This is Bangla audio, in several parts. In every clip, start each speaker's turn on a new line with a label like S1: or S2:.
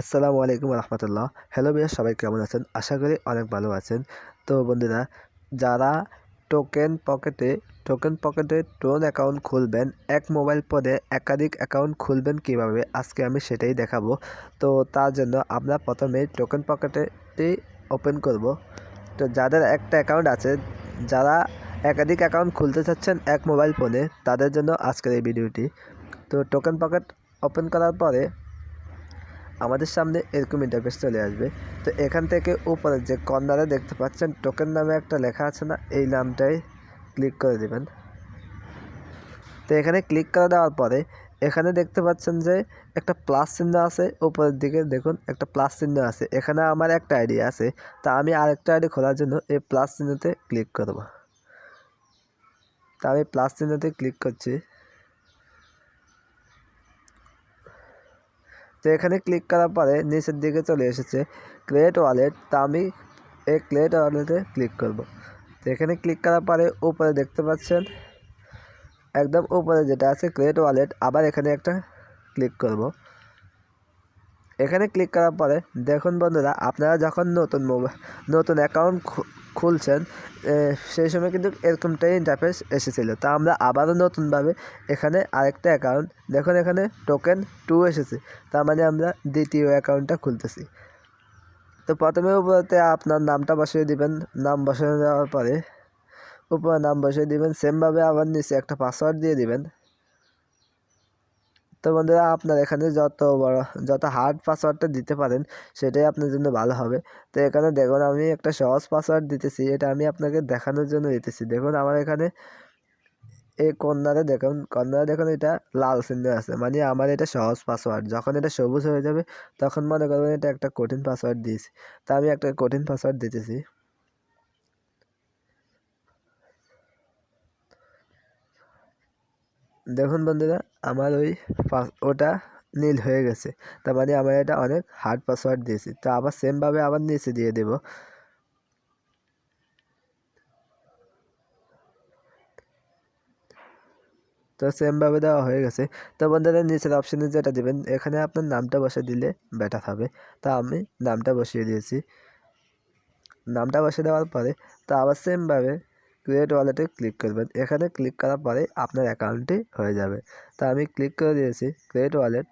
S1: আসসালামু আলাইকুম রহমতুল্লাহ। হ্যালো ভাইয়া সবাই কেমন আছেন? আশা করি অনেক ভালো আছেন। তো বন্ধুরা, যারা টোকেন পকেটে টোকেন পকেটে টোন অ্যাকাউন্ট খুলবেন, এক মোবাইল পদে একাধিক অ্যাকাউন্ট খুলবেন কীভাবে, আজকে আমি সেটাই দেখাবো। তো তার জন্য আমরা প্রথমে টোকেন পকেটেটি ওপেন করব। তো যাদের একটা অ্যাকাউন্ট আছে, যারা একাধিক অ্যাকাউন্ট খুলতে চাচ্ছেন এক মোবাইল ফোনে, তাদের জন্য আজকের এই ভিডিওটি। তো টোকেন পকেট ওপেন করার পরে আমাদের সামনে এরকম ইন্টারফেস চলে আসবে। তো এখান থেকে উপরে যে কর্নারে দেখতে পাচ্ছেন টোকেন নামে একটা লেখা আছে না, এই নামটাই ক্লিক করে দেবেন। তো এখানে ক্লিক করে দেওয়ার পরে এখানে দেখতে পাচ্ছেন যে একটা প্লাস চিহ্ন আছে, উপরের দিকে দেখুন একটা প্লাস চিহ্ন আছে। এখানে আমার একটা আইডি আছে, তা আমি আরেকটা আইডি খোলার জন্য এই প্লাস চিহ্নতে ক্লিক করব। তা আমি প্লাস চিহ্নতে ক্লিক করছি। তো এখানে ক্লিক করার পরে নিচের দিকে চলে এসেছে ক্রিয়েট ওয়ালেট তা আমি এই ক্রিয়েট ওয়ালেটে ক্লিক করব। তো এখানে ক্লিক করার পরে উপরে দেখতে পাচ্ছেন, একদম উপরে যেটা আছে ক্রিয়েট ওয়ালেট আবার এখানে একটা ক্লিক করব। এখানে ক্লিক করার পরে দেখুন বন্ধুরা, আপনারা যখন নতুন মোবাইল নতুন অ্যাকাউন্ট খুলছেন সেই সময় কিন্তু এরকমটাই ইন্টারফেস এসেছিল। তা আমরা আবারও নতুনভাবে এখানে আরেকটা অ্যাকাউন্ট দেখুন এখানে টোকেন টু এসেছে। তার মানে আমরা দ্বিতীয় অ্যাকাউন্টটা খুলতেছি। তো প্রথমে উপরতে আপনার নামটা বসিয়ে দিবেন, নাম বসিয়ে দেওয়ার পরে উপরে নাম বসিয়ে দিবেন সেমভাবে আবার নিচে একটা পাসওয়ার্ড দিয়ে দিবেন। তো বন্ধুরা আপনার এখানে যত বড়, যত হার্ড পাসওয়ার্ডটা দিতে পারেন, সেটাই আপনার জন্য ভালো হবে। তো এখানে দেখুন, আমি একটা সহজ পাসওয়ার্ড দিতেছি, এটা আমি আপনাকে দেখানোর জন্য দিতেছি। দেখুন, আমার এখানে এই কর্নারে দেখুন কর্নারে দেখুন, এটা লাল চিহ্ন আছে। মানে আমার এটা সহজ পাসওয়ার্ড যখন এটা সবুজ হয়ে যাবে, তখন মনে করবেন এটা একটা কঠিন পাসওয়ার্ড দিয়েছি। তা আমি একটা কঠিন পাসওয়ার্ড দিতেছি। দেখুন বন্ধুরা, আমার ওই ওটা নীল হয়ে গেছে। তার মানে আমার এটা অনেক হার্ড পাসওয়ার্ড দিয়েছি। তো আবার সেমভাবে আবার নিচে দিয়ে দেব। তো সেমভাবে দেওয়া হয়ে গেছে। তো বন্ধুরা, নিচের অপশানে যেটা দেবেন, এখানে আপনার নামটা বসে দিলে বেটার হবে। তা আমি নামটা বসিয়ে দিয়েছি। নামটা বসে দেওয়ার পরে, তো আবার সেমভাবে ক্রিয়েট ওয়ালেটে ক্লিক করবেন। এখানে ক্লিক করার পরে আপনার অ্যাকাউন্টটি হয়ে যাবে। তা আমি ক্লিক করে দিয়েছি ক্রিয়েট ওয়ালেট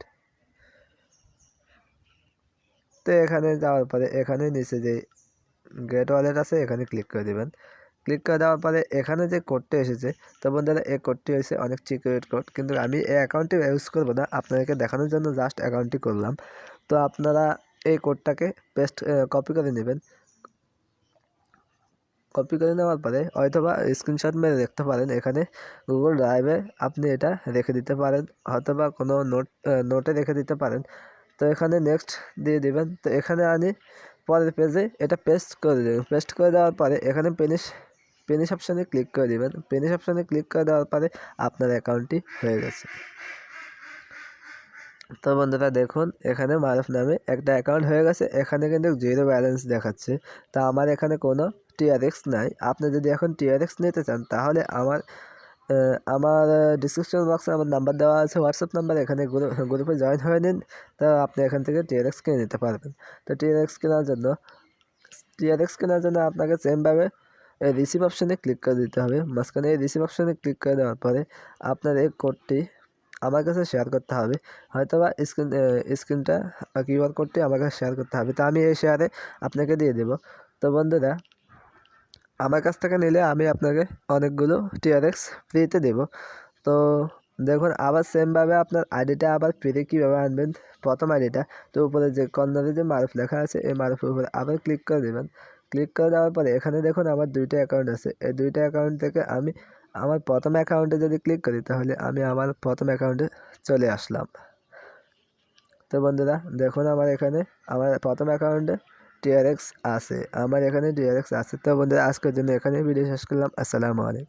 S1: তো এখানে যাওয়ার পরে এখানে নিচে যে গেট ওয়ালেট আছে, এখানে ক্লিক করে দেবেন। ক্লিক করে দেওয়ার পরে এখানে যে কোডটি এসেছে, তো বন্ধুরা এই কোডটি হয়েছে অনেক সিকিউরিট কোড কিন্তু আমি এই অ্যাকাউন্টটি ইউজ করব না। আপনাদেরকে দেখানোর জন্য জাস্ট অ্যাকাউন্টটি করলাম। তো আপনারা এই কোডটাকে পেস্ট কপি করে নেবেন। কপি করে নেওয়ার পরে হয়তোবা স্ক্রিনশট মেরে দেখতে পারেন। এখানে গুগল ড্রাইভে আপনি এটা রেখে দিতে পারেন, হয়তোবা কোনো নোট নোটে রেখে দিতে পারেন। তো এখানে নেক্সট দিয়ে দিবেন। তো এখানে আনি পরের পেজে এটা পেস্ট করে দেবেন পেস্ট করে দেওয়ার পরে এখানে পেনিশ পেনিশ অপশানে ক্লিক করে দেবেন। পেনিশ অপশানে ক্লিক করে দেওয়ার পরে আপনার অ্যাকাউন্টটি হয়ে গেছে। তো বন্ধুরা দেখুন, এখানে মারফ নামে একটা অ্যাকাউন্ট হয়ে গেছে। এখানে কিন্তু জিরো ব্যালেন্স দেখাচ্ছে। তা আমার এখানে কোনো টিআরএক্স নাই। আপনি যদি এখন টিআরএক্স নিতে চান, তাহলে আমার আমার ডিসক্রিপশন বক্সে আমার নাম্বার দেওয়া আছে হোয়াটসঅ্যাপ নাম্বার এখানে গ্রুপে জয়েন হয়ে নিন, তা আপনি এখান থেকে টিআরএক্স কিনে নিতে পারবেন। তো টিআরএক্স কেনার জন্য টিআরএক্স কেনার জন্য আপনাকে সেমভাবে এই রিসিভ অপশানে ক্লিক করে দিতে হবে। মাঝখানে এই রিসিভ অপশানে ক্লিক করে দেওয়ার পরে আপনার এই কোডটি আমার কাছে শেয়ার করতে হবে। হয়তো বা স্ক্রিন স্ক্রিনটা কিউআর কোডটি আমার কাছে শেয়ার করতে হবে। তো আমি এই শেয়ারে আপনাকে দিয়ে দেবো। তো বন্ধুরা আমার কাছ থেকে নিলে আমি আপনাকে অনেকগুলো টিআরএক্স ফ্রিতে দেবো। তো দেখুন, আবার সেমভাবে আপনার আইডিটা আবার ফ্রিতে কীভাবে আনবেন? প্রথম আইডিটা তো উপরে যে কর্নারে যে মারুফ লেখা আছে, এই মারুফের উপরে আবার ক্লিক করে দেবেন। ক্লিক করে দেওয়ার পরে এখানে দেখুন, আমার দুইটা অ্যাকাউন্ট আছে। এই দুইটা অ্যাকাউন্ট থেকে আমি আমার প্রথম অ্যাকাউন্টে যদি ক্লিক করি, তাহলে আমি আমার প্রথম অ্যাকাউন্টে চলে আসলাম। তো বন্ধুরা, দেখুন আমার এখানে, আমার প্রথম অ্যাকাউন্টে টিআরএক্স আছে। আমার এখানে টিআরএক্স আছে। তো বন্ধুরা, আজকের জন্য এখানে ভিডিও শেষ করলাম। আসসালামু আলাইকুম।